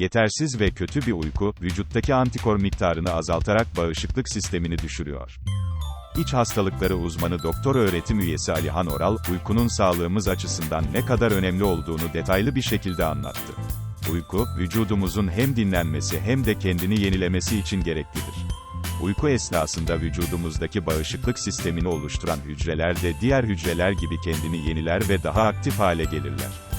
Yetersiz ve kötü bir uyku, vücuttaki antikor miktarını azaltarak bağışıklık sistemini düşürüyor. İç hastalıkları uzmanı doktor öğretim üyesi Alihan Oral, uykunun sağlığımız açısından ne kadar önemli olduğunu detaylı bir şekilde anlattı. Uyku, vücudumuzun hem dinlenmesi hem de kendini yenilemesi için gereklidir. Uyku esnasında vücudumuzdaki bağışıklık sistemini oluşturan hücreler de diğer hücreler gibi kendini yeniler ve daha aktif hale gelirler.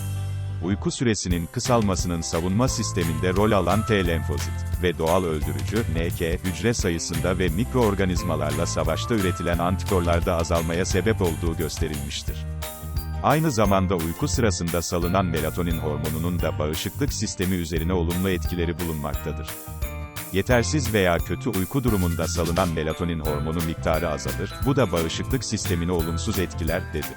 Uyku süresinin kısalmasının savunma sisteminde rol alan T lenfozit ve doğal öldürücü NK hücre sayısında ve mikroorganizmalarla savaşta üretilen antikorlarda azalmaya sebep olduğu gösterilmiştir. Aynı zamanda uyku sırasında salınan melatonin hormonunun da bağışıklık sistemi üzerine olumlu etkileri bulunmaktadır. Yetersiz veya kötü uyku durumunda salınan melatonin hormonu miktarı azalır, bu da bağışıklık sistemini olumsuz etkiler, dedi.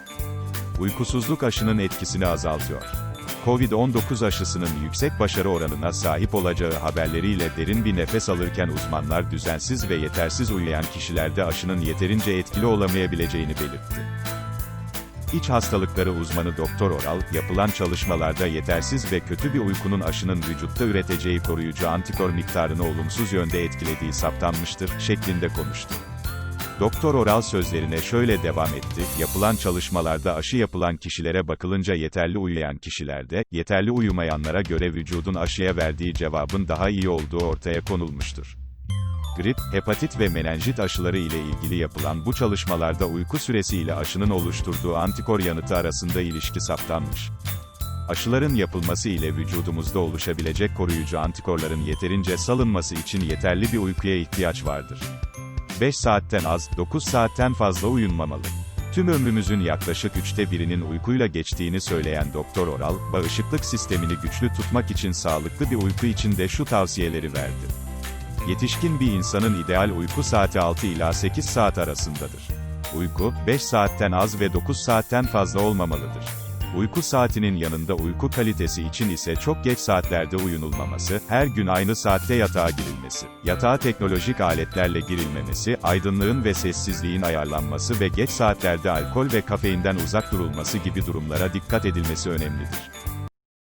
Uykusuzluk aşının etkisini azaltıyor. Covid-19 aşısının yüksek başarı oranına sahip olacağı haberleriyle derin bir nefes alırken uzmanlar düzensiz ve yetersiz uyuyan kişilerde aşının yeterince etkili olamayabileceğini belirtti. İç hastalıkları uzmanı Doktor Oral, yapılan çalışmalarda yetersiz ve kötü bir uykunun aşının vücutta üreteceği koruyucu antikor miktarını olumsuz yönde etkilediği saptanmıştır, şeklinde konuştu. Doktor Oral sözlerine şöyle devam etti, yapılan çalışmalarda aşı yapılan kişilere bakılınca yeterli uyuyan kişilerde, yeterli uyumayanlara göre vücudun aşıya verdiği cevabın daha iyi olduğu ortaya konulmuştur. Grip, hepatit ve menenjit aşıları ile ilgili yapılan bu çalışmalarda uyku süresi ile aşının oluşturduğu antikor yanıtı arasında ilişki saptanmış. Aşıların yapılması ile vücudumuzda oluşabilecek koruyucu antikorların yeterince salınması için yeterli bir uykuya ihtiyaç vardır. 5 saatten az, 9 saatten fazla uyunmamalı. Tüm ömrümüzün yaklaşık üçte birinin uykuyla geçtiğini söyleyen Doktor Oral, bağışıklık sistemini güçlü tutmak için sağlıklı bir uyku için de şu tavsiyeleri verdi. Yetişkin bir insanın ideal uyku saati 6 ila 8 saat arasındadır. Uyku, 5 saatten az ve 9 saatten fazla olmamalıdır. Uyku saatinin yanında uyku kalitesi için ise çok geç saatlerde uyunulmaması, her gün aynı saatte yatağa girilmesi, yatağa teknolojik aletlerle girilmemesi, aydınlığın ve sessizliğin ayarlanması ve geç saatlerde alkol ve kafeinden uzak durulması gibi durumlara dikkat edilmesi önemlidir.